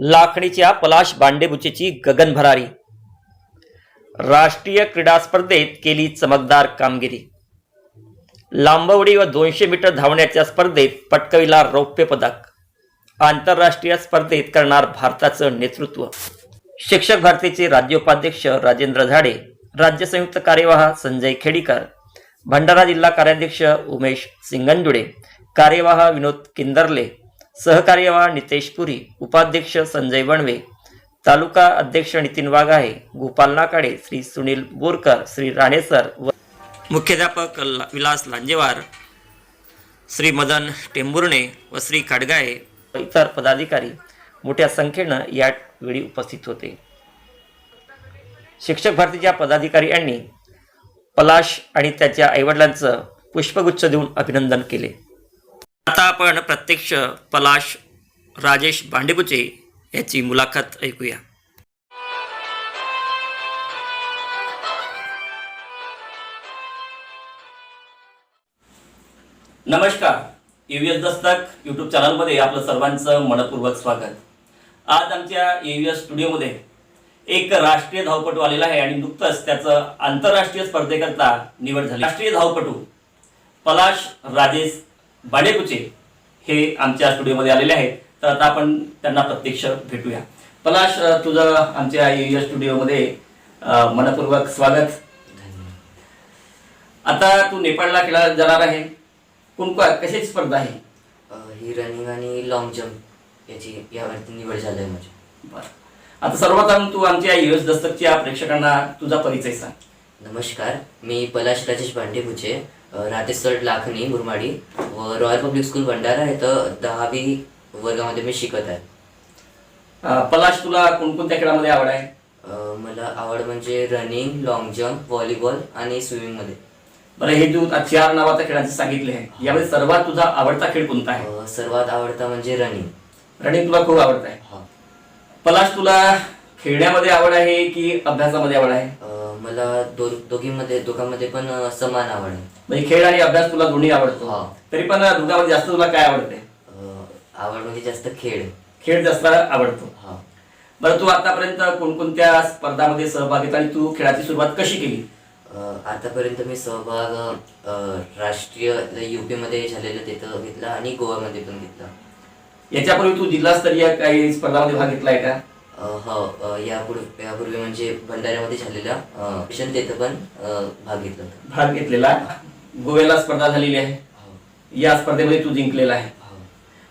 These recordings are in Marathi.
लाखणीच्या पलाश बांडेबुचेची गगन भरारी राष्ट्रीय क्रीडा स्पर्धेत केली चमकदार कामगिरी. लांबवडी व दोनशे मीटर धावण्याच्या स्पर्धेत पटकविला रौप्य पदक. आंतरराष्ट्रीय स्पर्धेत करणार भारताचं नेतृत्व. शिक्षक भारतीचे राज्योपाध्यक्ष राजेंद्र झाडे राज्य संयुक्त कार्यवाह संजय खेडीकर भंडारा जिल्हा कार्याध्यक्ष उमेश सिंगंदुडे कार्यवाह विनोद किंदरले सहकार्यवाह नितेश पुरी उपाध्यक्ष संजय वणवे तालुका अध्यक्ष नितीन वाघाहे गोपाल नाकाडे श्री सुनील बोरकर श्री राणेसर व मुख्याध्यापक विलास लांजेवार श्री मदन टेंभुर्णे व श्री खाडगाळे व इतर पदाधिकारी मोठ्या संख्येनं यावेळी उपस्थित होते. शिक्षक भारतीच्या पदाधिकारी यांनी पलाश आणि त्याच्या आईवडिलांचं पुष्पगुच्छ देऊन अभिनंदन केले. आता आपण प्रत्यक्ष पलाश राजेश भांडेपुचे याची मुलाखत ऐकूया. नमस्कार. ईव्हीएस दस्तक यूट्यूब चॅनलमध्ये आपलं सर्वांचं मनपूर्वक स्वागत. आज आमच्या ईव्हीएस स्टुडिओमध्ये एक राष्ट्रीय धावपटू आलेला आहे आणि नुकतंच त्याचं आंतरराष्ट्रीय स्पर्धेकरता निवड झाली. राष्ट्रीय धावपटू पलाश राजेश बाडेकुचे हे आमच्या स्टुडिओमध्ये आलेले आहेत. तर आता आपण त्यांना प्रत्यक्ष भेटूया. पलाश तुझं आमच्या एव्हीएस स्टुडिओमध्ये मनपूर्वक स्वागत. आता तू नेपाळला खेळायला जाणार आहे. कोणकोण कशाची स्पर्धा आहे? ही रनिंग आणि लॉंग जम्प याची यावरती निवड झाली आहे माझी. बरं. आता सर्वप्रथम तू आमच्या युएस दस्तकच्या प्रेक्षकांना तुझा परिचय सांग. नमस्कार. मी पलाश राजेश भांडेपुचे रातेसर लाखणी मुरमाडी. व रॉयल पब्लिक स्कूल भंडारा इथं दहावी वर्गामध्ये मी शिकत आहे. अं, पलाश तुला कोणकोणत्या खेळामध्ये आवड आहे? अ, मला आवड म्हणजे रनिंग लॉंग जम्प व्हॉलीबॉल आणि स्विमिंगमध्ये बरं हे तू आता चार नावाच्या खेळांचे सांगितले आहे. यामध्ये सर्वात तुझा आवडता खेळ कोणता आहे? अ, सर्वात आवडता म्हणजे रनिंग. रनिंग तुला खूप आवडत आहे. हा. पलाश तुला खेळण्यामध्ये आवड आहे की अभ्यासामध्ये आवड आहे? अ, मला दो दोघींमध्ये दोघांमध्ये पण समान आवड आहे. म्हणजे खेळ आणि अभ्यास तुला दोन्ही आवडतो? हा. तरी पण दोघांमध्ये जास्त तुला काय आवडते? अ, आवड म्हणजे जास्त खेळ. खेळ जास्त आवडतो. हा. बरं तू आतापर्यंत कोणकोणत्या स्पर्धामध्ये सहभाग घेतला आणि तू खेळाची सुरुवात कशी केली? अ, आतापर्यंत मी सहभाग अ, राष्ट्रीय युपी मध्ये झालेलं तिथं घेतला आणि गोवामध्ये पण घेतला. याच्यापूर्वी तू जिल्हास्तरीय काही स्पर्धामध्ये भाग घेतलाय का? हो यापूर्वी यापूर्वी म्हणजे भंडाऱ्यामध्ये झालेला मिशन तिथं पण भाग घेतला होता. भाग घेतलेला. गोव्याला स्पर्धा झालेली आहे. हो, या स्पर्धेमध्ये तू जिंकलेला आहे. हो.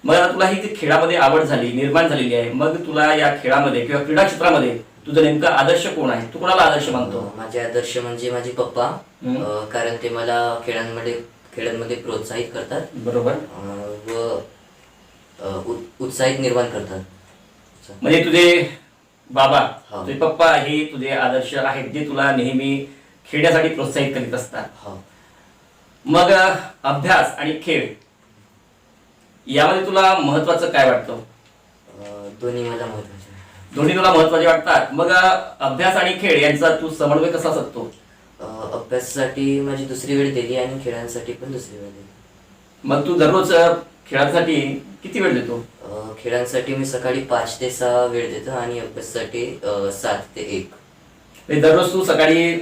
मग तुला ही खेळामध्ये आवड झाली निर्माण झालेली आहे. मग तुला या खेळामध्ये किंवा क्रीडा क्षेत्रामध्ये तुझं नेमका आदर्श कोण आहे? तू कोणाला आदर्श मानतो? माझे आदर्श म्हणजे माझे पप्पा. कारण ते मला खेळांमध्ये खेळांमध्ये प्रोत्साहित करतात. बरोबर. व उत्साहित निर्माण करतात. म्हणजे तुझे बाबा हा. तुझे पप्पा हे तुझे आदर्श आहेत जे तुला नेहमी खेळण्यासाठी प्रोत्साहित करीत असतात. हो. मग अभ्यास आणि खेळ यामध्ये तुला महत्वाचं काय वाटतं? अ, दोन्ही मला महत्त्वाचे आहे. दोन्ही तुला महत्त्वाचे वाटतात. मग अभ्यास आणि खेळ यांचा तू समन्वय कसा साधतो? अ, अभ्यासासाठी माझी दुसरी वेळ दिली आणि खेळांसाठी पण दुसरी वेळ दिली. मग तू दररोज अ, खेळासाठी किती वेळ देतो? खेळांसाठी मी सकाळी पाच ते सहा वेळ देतो आणि अभ्यासासाठी सात ते एक. म्हणजे दररोज तू सकाळी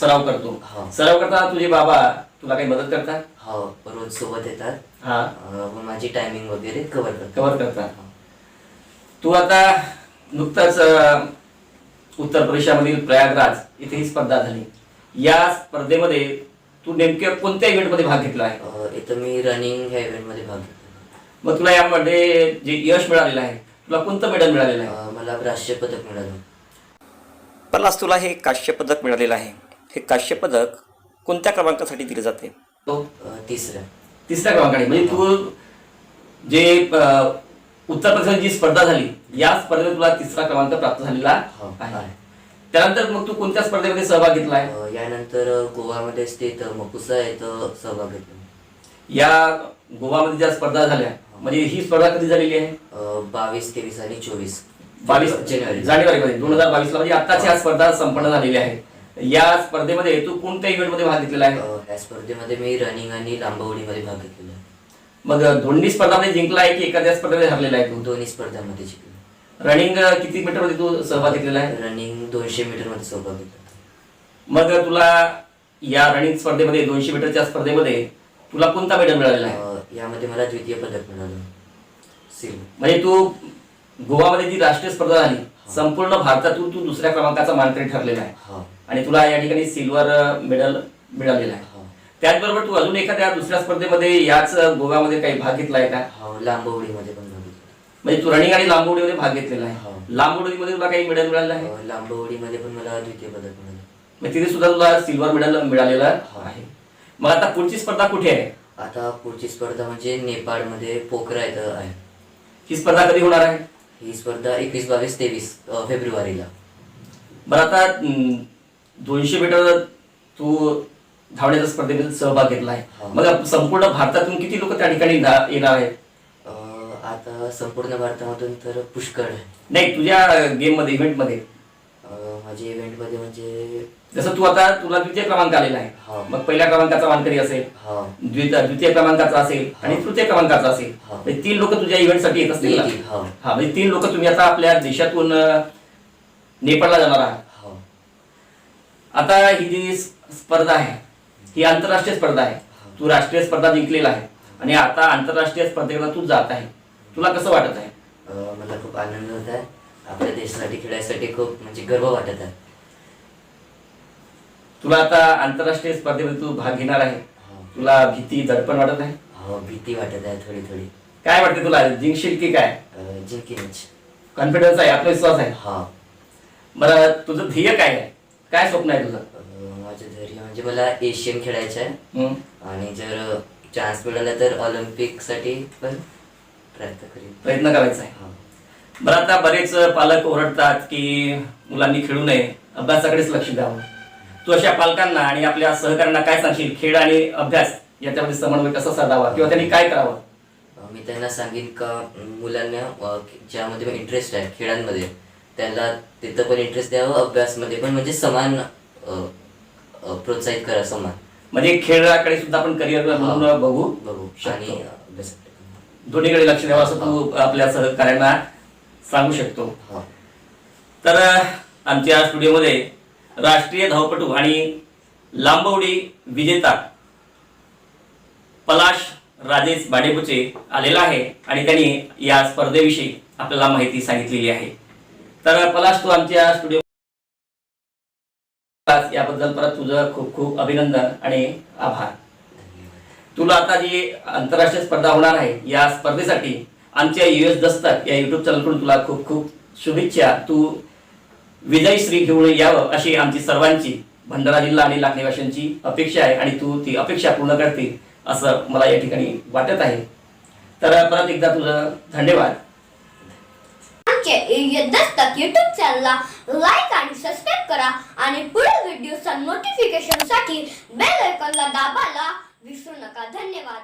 सराव करतो. हा. सराव करताना तुझे बाबा तुला काही मदत करतात? हा रोज सोबत येतात. हा. अ, व माझी टायमिंग वगैरे कव्हर करतात. कव्हर करतात. तू आता नुकताच अ, उत्तर प्रदेशामधील प्रयागराज इथे ही स्पर्धा झाली. या स्पर्धेमध्ये तू नेमक्या कोणत्या इव्हेंटमध्ये भाग घेतला आहे? अ, इथं मी रनिंग ह्या इव्हेंटमध्ये भाग घेतला. मग तुला यामध्ये जे यश मिळालेलं आहे तुला कोणतं मेडल मिळालेलं आहे? अ, मला राष्ट्रीय पदक मिळालं. पन्नास तुला हे काश्य पदक मिळालेलं आहे. हे काश्य पदक कोणत्या क्रमांकासाठी दिले जाते? तो? अ, तिसऱ्या तिसऱ्या क्रमांकाने. म्हणजे तू जे अ, उत्तर प्रदेशात जी स्पर्धा झाली या स्पर्धेत तुला तिसरा क्रमांक प्राप्त झालेला हो, आहे. आहे. त्यानंतर मग तू कोणत्या स्पर्धेमध्ये सहभाग घेतला आहे? अ, यानंतर गोवामध्ये स्थित मपुसा येथं सहभाग घेतला. या गोवामध्ये ज्या स्पर्धा झाल्या म्हणजे ही स्पर्धा कधी झालेली आहे? बावीस तेवीस आणि चोवीस. बावीस जानेवारी. जानेवारीमध्ये दोन हजार बावीस ला म्हणजे आताच ह्या स्पर्धा संपन्न झालेली आहे या स्पर्धेमध्ये तू कोणत्या इव्हेंटमध्ये भाग घेतलेला आहे? अ, या स्पर्धेमध्ये मी रनिंग आणि लांबवडीमध्ये भाग घेतलेला आहे. मग दोन्ही स्पर्धामध्ये जिंकला आहे की एखाद्या स्पर्धेमध्ये हरलेला आहे तू? दोन्ही स्पर्धांमध्ये जिंकलो. रनिंग किती मीटरमध्ये तू सहभाग घेतलेला आहे? रनिंग दोनशे मीटरमध्ये सहभाग घेतला. मग तुला या रनिंग स्पर्धेमध्ये दोनशे मीटरच्या स्पर्धेमध्ये तुला कोणता मेडल मिळालेला आहे? यामध्ये मला द्वितीय पदक मिळालं. सिल्वर म्हणजे तू गोवामध्ये जी राष्ट्रीय स्पर्धा झाली संपूर्ण भारतातून तू दुसऱ्या क्रमांकाचा मानकरी ठरलेला आहे. हा. आणि तुला या ठिकाणी सिल्वर मेडल मिळालेलं आहे. हा. त्याचबरोबर तू अजून एखाद्या दुसऱ्या स्पर्धेमध्ये याच गोव्यामध्ये काही भाग घेतलाय का? हा लांब उडीमध्ये पण भाग घेतला. म्हणजे तू रनिंग आणि लांब उडीमध्ये भाग घेतलेला हो. आहे. लांब उडीमध्ये तुला काही मेडल मिळालं आहे? अं, लांब उडीमध्ये पण मला द्वितीय पदक मिळालं. मग तिथे सुद्धा तुला सिल्वर मेडल मिळालेलं हो. आहे. मग आता पुढची स्पर्धा कुठे आहे? आता पुढची स्पर्धा म्हणजे नेपाळमध्ये पोखरा इथं आहे. ही स्पर्धा कधी होणार आहे? ही स्पर्धा एकवीस बावीस तेवीस फेब्रुवारीला. बरं आता दोनशे मीटर तू धावण्याच्या स्पर्धेमध्ये सहभाग घेतला आहे हो. मग संपूर्ण भारतातून किती लोक त्या ठिकाणी येणार आहेत? आता संपूर्ण भारतामधून तर पुष्कळ आहे. नाही तुझ्या गेममध्ये इव्हेंट माझ्या इव्हेंटमध्ये म्हणजे जसं तू आता तुला द्वितीय क्रमांक आलेला आहे. मग पहिल्या क्रमांकाचा मानकरी असेल द्वित- द्वितीय क्रमांकाचा असेल आणि तृतीय क्रमांकाचा असेल. म्हणजे तीन लोक तुझ्या इव्हेंटसाठी येत असतील हो. हा म्हणजे तीन लोक तुम्ही आता आपल्या देशातून नेपाळला जाणार आहात. हो. आता ही जी स्पर्धा आहे ही आंतरराष्ट्रीय स्पर्धा आहे. तू राष्ट्रीय स्पर्धा जिंकलेला आहे. आणि आता आंतरराष्ट्रीय स्पर्धेला तू जात आहे. तुला कसं वाटत आहे? मला खूप आनंद होत आहे. आपल्या देशासाठी खेळायसाठी खूप म्हणजे गर्व वाटत आहे. तुला आता आंतरराष्ट्रीय स्पर्धेमध्ये तू भाग घेणार आहे. हो. तुला भीती दडपण वाटत आहे? हो भीती वाटत आहे थोडी थोडी. काय वाटते तुला? जिंकशील की काय? अं, जिंकीनच कॉन्फिडन्स आहे आत्मविश्वास आहे? हा. बरं तुझं ध्येय काय आहे? काय स्वप्न आहे तुझं? अं, माझं धैर्य म्हणजे मला एशियन खेळायचं आहे. आणि जर चान्स मिळाला तर ऑलिम्पिकसाठी पण प्रयत्न करीन. प्रयत्न करायचा आहे. हा. बरं आता बरेच पालक ओरडतात की मुलांनी खेळू नये. अभ्यासाकडेच लक्ष द्यावं. तू अशा पालकांना आणि आपल्या सहकाऱ्यांना काय सांगशील? खेळ आणि अभ्यास याच्यामध्ये समन्वय कसा साधावा? किंवा त्यांनी काय करावं? मी त्यांना सांगेन का मुलांना ज्यामध्ये पण इंटरेस्ट आहे खेळांमध्ये त्याला तिथं पण इंटरेस्ट द्यावं अभ्यासमध्ये पण म्हणजे समान प्रोत्साहित करा समान. म्हणजे खेळाकडे सुद्धा आपण करिअर म्हणून बघू बघू. आणि. दोन्हीकडे लक्ष द्यावं असं तू आपल्या सहकार्यांना सांगू शकतो. तर आमच्या स्टुडिओमध्ये राष्ट्रीय धावपटू आणि लांबवडी विजेता पलाश राजेश बाडेपुचे आलेला आहे आणि त्यांनी या स्पर्धेविषयी आपल्याला माहिती सांगितलेली आहे. तर पलाश तू आमच्या स्टुडिओ याबद्दल परत तुझं खूप खूप अभिनंदन आणि आभार. तुला आता जी आंतरराष्ट्रीय स्पर्धा होणार आहे या स्पर्धेसाठी आमच्या यू एस दस्तक या युट्यूब चॅनलकडून तुला खूप खूप शुभेच्छा. तू विजयश्री घेऊन यावं अशी आमची सर्वांची भंडारा जिल्हा आणि लाखनिवाशांची अपेक्षा आहे आणि तू ती अपेक्षा पूर्ण करते असं मला या ठिकाणी वाटत आहे. तर परत एकदा तुझं धन्यवाद. दस्तक युट्यूब चॅनलला लाईक आणि सबस्क्राईब करा आणि पुढील व्हिडिओचा नोटिफिकेशनसाठी बेल आयकॉनला दाबायला विसरू नका. धन्यवाद.